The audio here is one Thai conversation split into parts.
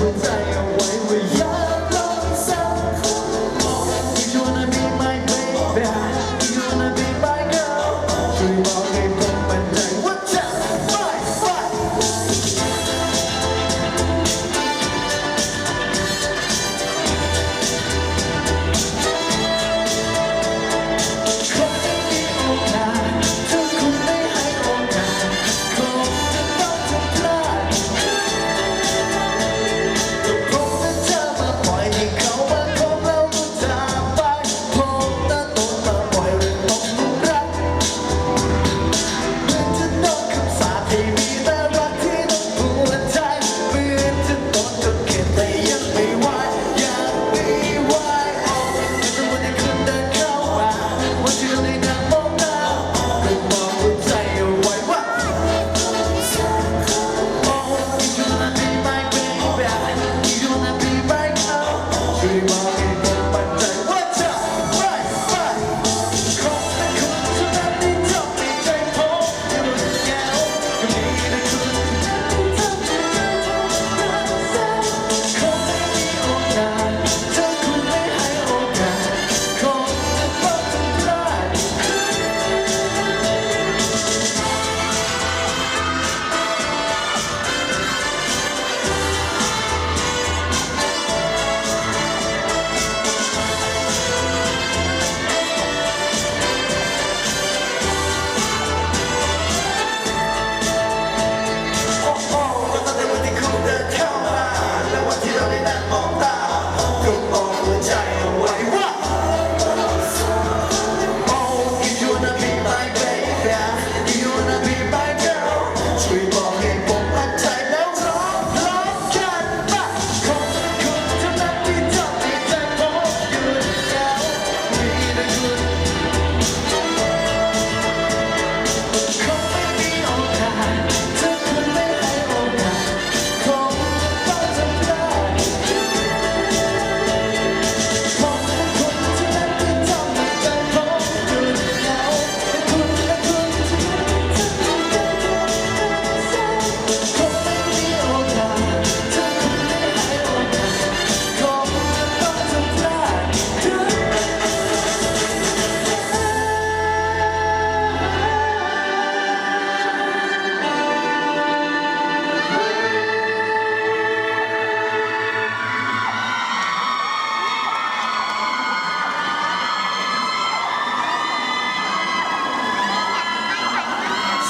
to take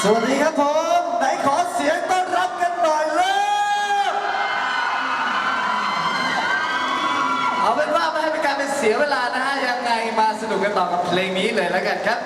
สวัสดีครับผม ไหนขอเสียงต้อนรับกันหน่อยเลยเอาเป็นว่าไม่ให้เป็นการเป็นเสียเวลานะฮะ ยังไงมาสนุกกันต่อกับเพลงนี้เลยแล้วกันครับ